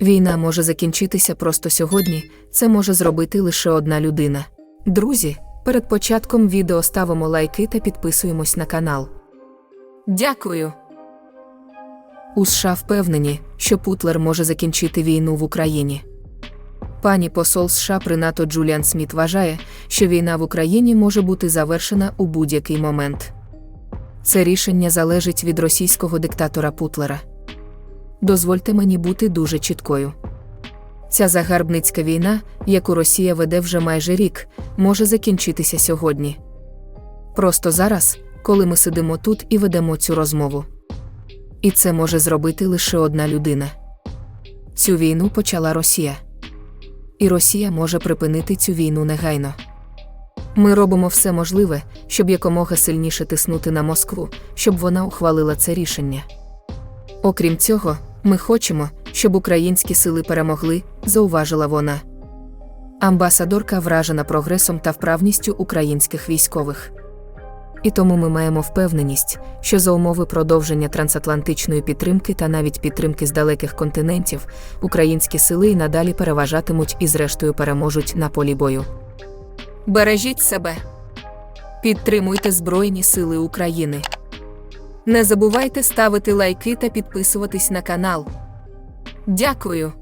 Війна може закінчитися просто сьогодні, це може зробити лише одна людина. Друзі, перед початком відео ставимо лайки та підписуємось на канал. Дякую. У США впевнені, що Путлер може закінчити війну в Україні. Пані посол США при НАТО Джуліан Сміт вважає, що війна в Україні може бути завершена у будь-який момент. Це рішення залежить від російського диктатора Путлера. Дозвольте мені бути дуже чіткою. Ця загарбницька війна, яку Росія веде вже майже рік, може закінчитися сьогодні. Просто зараз, коли ми сидимо тут і ведемо цю розмову. І це може зробити лише одна людина. Цю війну почала Росія. І Росія може припинити цю війну негайно. Ми робимо все можливе, щоб якомога сильніше тиснути на Москву, щоб вона ухвалила це рішення. Окрім цього, ми хочемо, щоб українські сили перемогли, зауважила вона. Амбасадорка вражена прогресом та вправністю українських військових. І тому ми маємо впевненість, що за умови продовження трансатлантичної підтримки та навіть підтримки з далеких континентів, українські сили і надалі переважатимуть і зрештою переможуть на полі бою. Бережіть себе. Підтримуйте Збройні Сили України. Не забувайте ставити лайки та підписуватись на канал. Дякую.